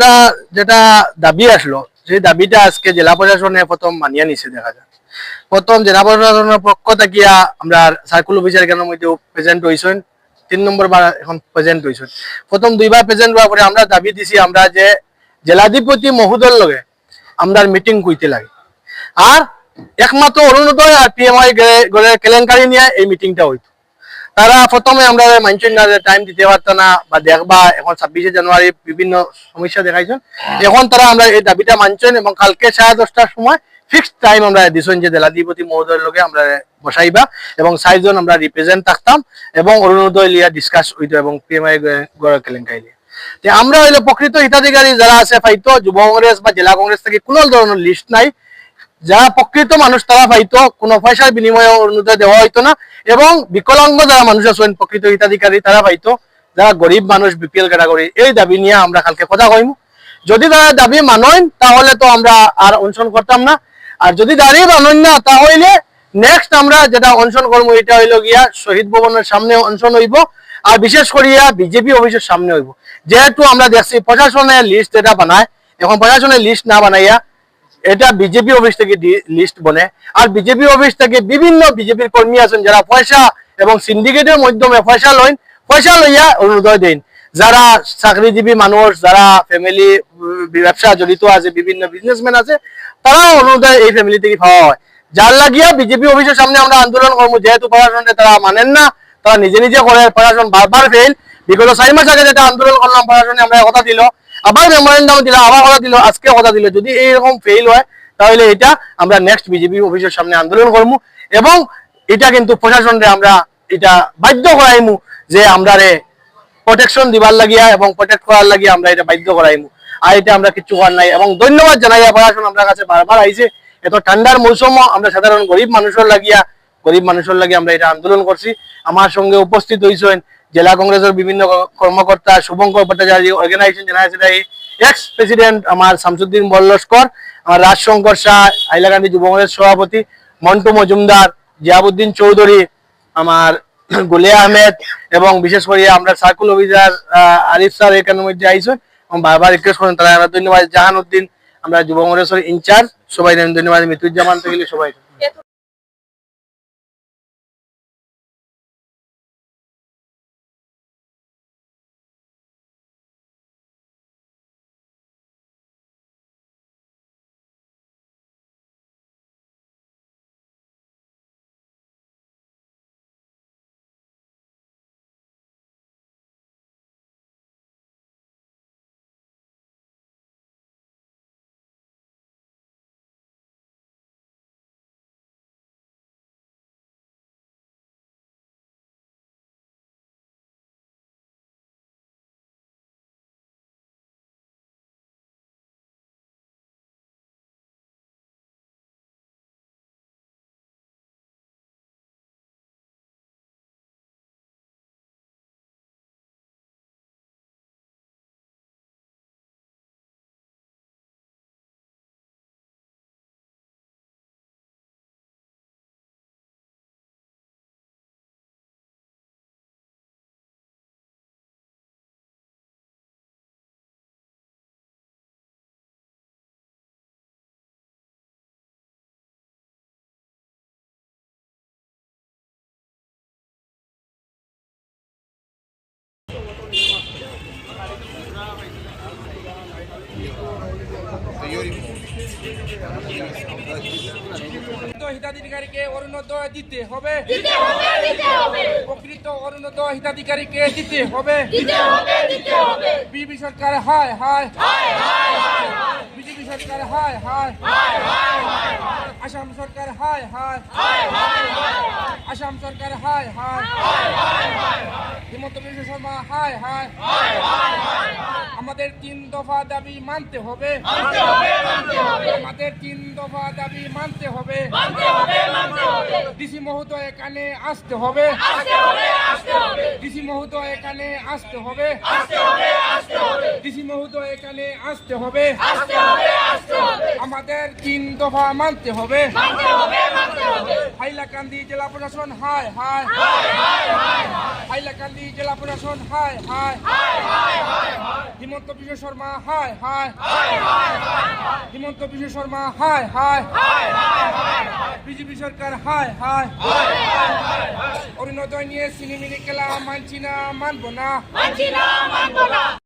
আমরা যেটা দাবি আসলো, সেই দাবিটা আজকে জেলা প্রশাসনে প্রথম মানিয়ে নিছে দেখা যায় প্রথম জেলা প্রশাসনের পক্ষ থাকিয়া আমরা সার্কুল অফিসার কেন মধ্যে প্রেজেন্ট হয়েছেন তিন নম্বর বার এখন প্রেজেন্ট হয়েছেন প্রথম দুইবার প্রেজেন্ট হওয়ার পরে আমরা দাবি দিছি আমরা যে জেলাধিপতি মহোদয়ের লগে আমরা মিটিং কইতে লাগে। আর একমাত্র অরুণোদয় আর পিএমআই কেলেঙ্কারি নিয়ে এই মিটিংটা হইতো। তারা প্রথমে আমরা মানছেন না টাইম দিতে পারতো না বা দেখবা এখন ছাব্বিশে জানুয়ারি বিভিন্ন সমস্যা দেখাইছেন। এখন তারা আমরা এই দাবিটা মানছেন এবং কালকে সাড়ে দশটার সময় ফিক্সড টাইম আমরা দিছেন যে জেলাধিপতি মহোদয়ের লোকে আমরা বসাইবা এবং চারজন আমরা রিপ্রেজেন্ট থাকতাম এবং অরুণোদয় লিয়া ডিসকাস হইতো এবং পিএমআই লিয়া। যে আমরা হইলে প্রকৃত হিতাধিকারী যারা আছে পাইতো যুব কংগ্রেস বা জেলা কংগ্রেস থেকে কোনো ধরনের লিস্ট নাই। যারা প্রকৃত মানুষ তারা পাইতো, কোনো পয়সার বিনিময়ে অরুণোদয় দেওয়া হইতো না। এবং বিকলাঙ্গ যারা মানুষ আছেন প্রকৃত হিতাধিকারী তারা পাইতো, যারা গরিব মানুষ, বিপিএল ক্যাটাগরি, এই দাবি নিয়ে আমরা কালকে কথা কইম। যদি তারা দাবি মানইন, তাহলে তো আমরা আর অনশন করতাম না। আর যদি দাঁড়িয়ে মানইন না, তাহলে নেক্সট আমরা যেটা অনশন করব, এটা হইল গিয়া শহীদ ভবনের সামনে অনশন হইব, আর বিশেষ করিয়া বিজেপি অফিসের সামনে হইব। যেহেতু আমরা দেখছি প্রশাসনের লিস্ট এটা বানায়, এখন প্রশাসনের লিস্ট না বানাইয়া এটা বিজেপি অফিস থেকে লিস্ট বনে। আর বিজেপি অফিস থেকে বিভিন্ন বিজেপির কর্মী আছেন, যারা পয়সা এবং সিন্ডিকেটের মাধ্যমে পয়সা লইন, পয়সা লইয়া অরুণোদয় দেন। যারা চাকরিজীবী মানুষ, যারা ফ্যামিলি ব্যবসা জড়িত আছে, বিভিন্ন বিজনেসম্যান আছে, তারাও অরুণোদয় এই ফ্যামিলি থেকে পাওয়া হয়। যার লাগিয়া বিজেপি অফিসের সামনে আমরা আন্দোলন করব, যেহেতু প্রশাসনে তারা মানেন না, তারা নিজে নিজে করে প্রশাসন বারবার ফেল বিগত চারি মাস আগে যেটা আন্দোলন করলাম প্রশাসনে আমরা কথা দিল। আবার মেমোরেন্ডাম দিল, আবার কথা দিল, আজকে কথা দিল। যদি এইরকম ফেল হয়, তাহলে এটা আমরা নেক্সট বিজেপি অফিসের সামনে আন্দোলন করব এবং এটা কিন্তু প্রশাসনরে আমরা এটা বাধ্য করাইমু যে আমরা রে প্রোটেকশন দিবার লাগিয়া এবং প্রোটেক্ট করার লাগিয়া আমরা এটা বাধ্য করাইমু। আর এটা আমরা কিছু করার নাই এবং ধন্যবাদ জানাইয়া প্রশাসন আমরা কাছে বারবার আইছে। এত ঠান্ডার মৌসুম আমরা সাধারণ গরিব মানুষের লাগিয়া, গরিব মানুষের লাগে আমরা এটা আন্দোলন করছি। আমার সঙ্গে উপস্থিত হয়েছেন জেলা কংগ্রেসের বিভিন্ন কর্মকর্তা Shubhankar Bhattacharya organisation general ex president আমার শামসুদ্দিন বল্লস্কর, আমার রাজশঙ্কর শাহ হাইলাকান্দি যুব কংগ্রেস সভাপতি, মন্টু মজুমদার, জিয়াবুদ্দিন চৌধুরী, আমার গুলে আহমেদ এবং বিশেষ করে আমরা সার্কুল অফিসার আরিফ স্যার এখানের মধ্যে আইসন এবং বারবার রিকোয়েস্ট করেন তারা আমরা ধন্যবাদ। জাহান উদ্দিন, আমরা যুব কংগ্রেসের ইনচার্জ সবাই ধন্যবাদ। মৃত্যুজ্জামান থেকে সবাই হিতাধিকারীকে অরুণোদয় দিতে হবে। প্রকৃত অরুণোদয় হিতাধিকারীকে দিতে হবে। বিজেপি সরকার হায় হায়। বিজেপি সরকার হায় হায়। আসাম সরকার হায় হায়। আসাম সরকার হায় হায়। হায় হায়। আমাদের তিন দফা দাবি মানতে হবে। আমাদের তিন দফা দাবি মানতে হবে। ডিসি মহোদয় এখানে আসতে হবে। ডিসি মহোদয় এখানে আসতে হবে। ডিসি মহোদয় এখানে আসতে হবে। আমাদের তিন দফা মানতে হবে। হাইলাকান্দি জেলা প্রশাসন, হায় হায়। হায় হায় হায় হাইলাকান্দি জেলা প্রশাসন হায় হায় হায় হায় হায় হিমন্ত বিশ্ব শর্মা হায় হায় হিমন্ত বিশ্ব শর্মা হায় হায় বিজেপি সরকার হায় হায় অরুণোদয় নিয়ে সিনেমিনি খেলা মানছি না মানবো না